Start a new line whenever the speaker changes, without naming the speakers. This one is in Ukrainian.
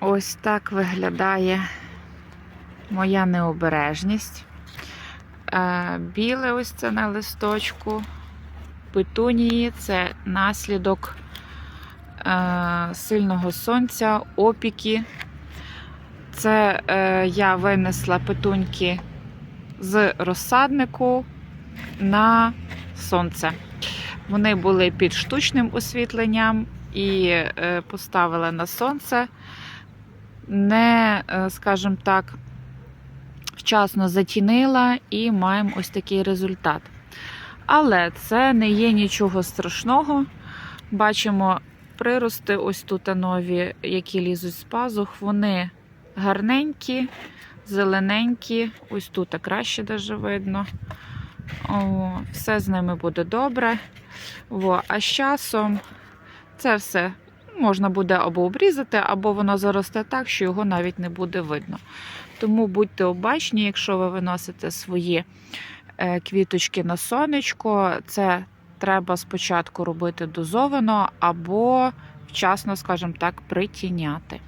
Ось так виглядає моя необережність. Е, Біле ось це на листочку. Петунії це наслідок е, сильного сонця, опіки. Це е, я винесла петуньки з розсаднику на сонце. Вони були під штучним освітленням і поставила на сонце. Не, е, скажімо так, вчасно затінила і маємо ось такий результат. Але це не є нічого страшного. Бачимо прирости ось тут нові, які лізуть з пазух. Вони гарненькі, зелененькі. Ось тут краще даже видно. О, все з ними буде добре. О, а з часом це все можна буде або обрізати, або воно заросте так, що його навіть не буде видно. Тому будьте обачні, якщо ви виносите свої е, квіточки на сонечко, це треба спочатку робити дозовано або вчасно, скажімо так, притіняти.